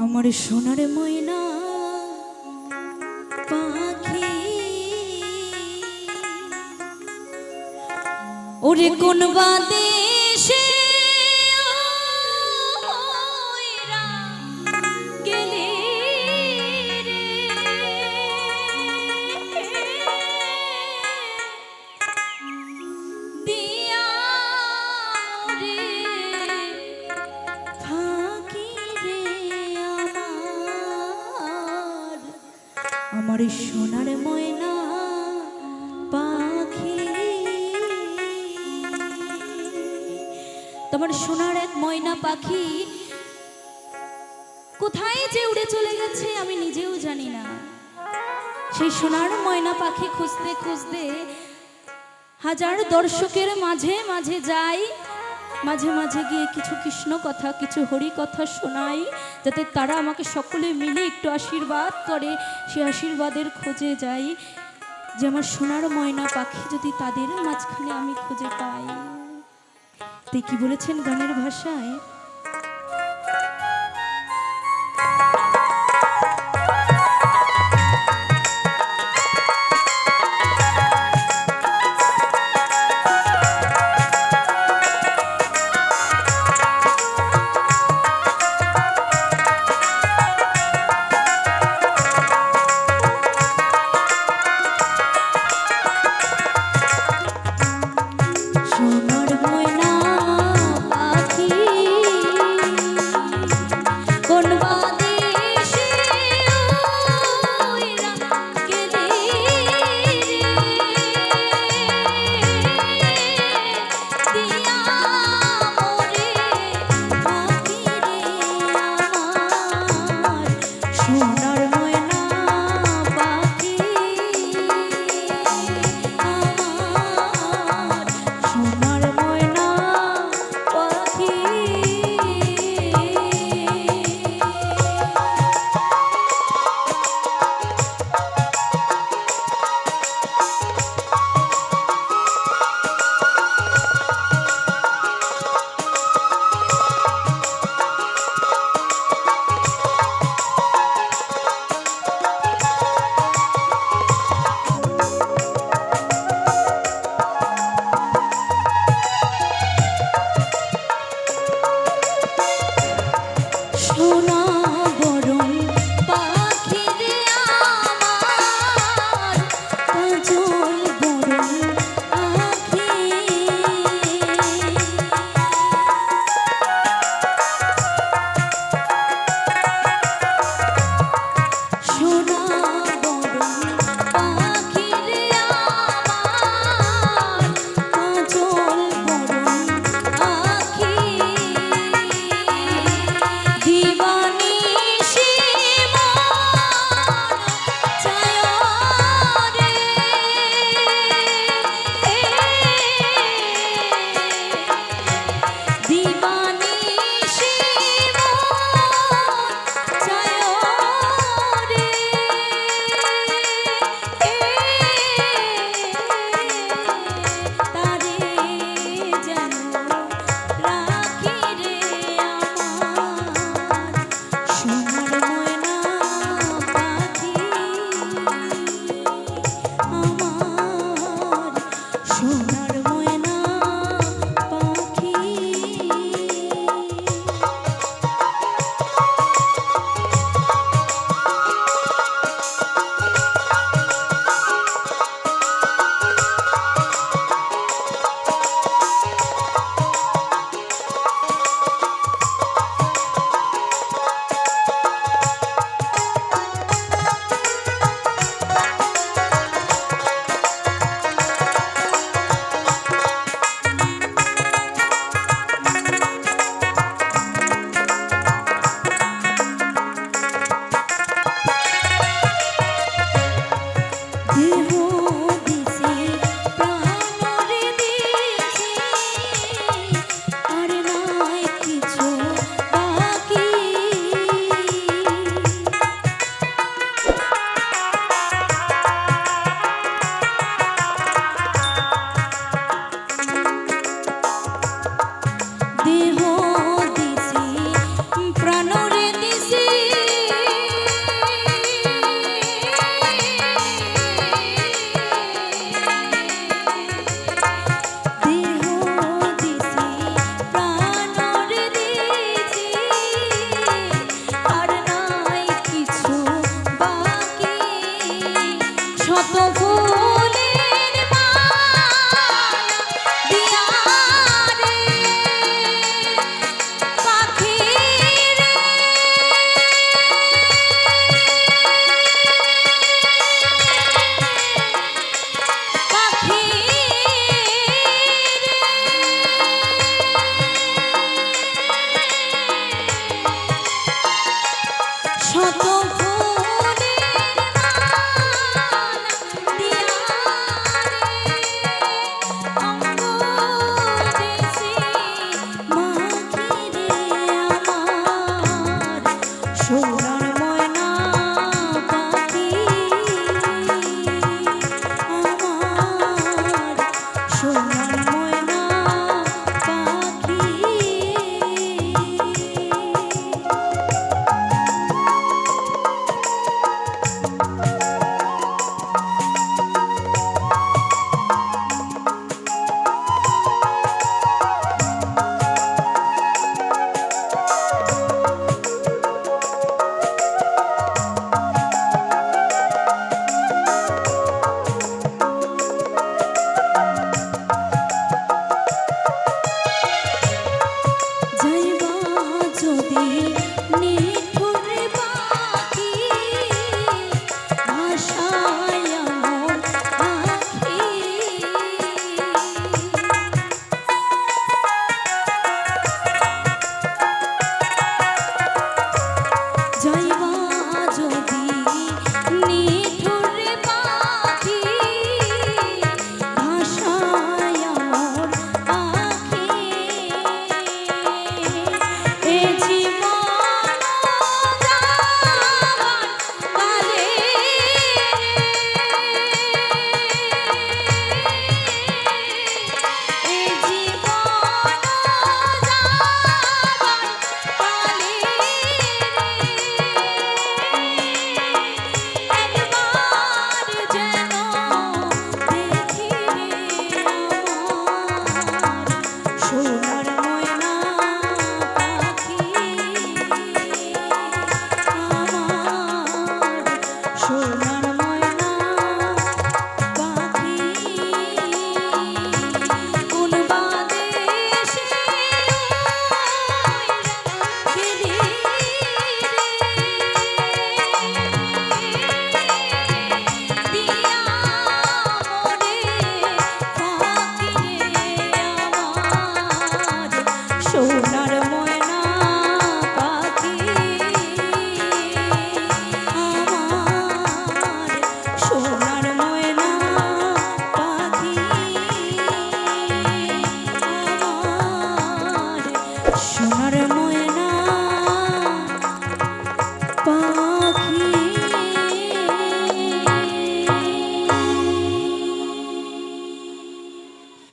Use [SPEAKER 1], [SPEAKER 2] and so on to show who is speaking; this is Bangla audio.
[SPEAKER 1] আমার সোনার ময়না পাখি। ওরে কোন বাদেশে আমার সোনার ময়না পাখি। তোমার সোনার এক ময়না পাখি কোথায় যে উড়ে চলে গেছে আমি নিজেও জানি না। সেই সোনার ময়না পাখি খুঁজতে খুঁজতে হাজার দর্শকের মাঝে মাঝে যাই। মাঝে মাঝে গিয়ে কিছু কৃষ্ণ কথা, কিছু হরি কথা শোনাই, যাতে তারা আমাকে সকলে মিলে একটু আশীর্বাদ করে। সে আশীর্বাদের খোঁজে যাই। যে আমার সোনার ময়না পাখি যদি তাদের মাঝখানে আমি খুঁজে পাই। তাই কি বলেছেন গানের ভাষায়?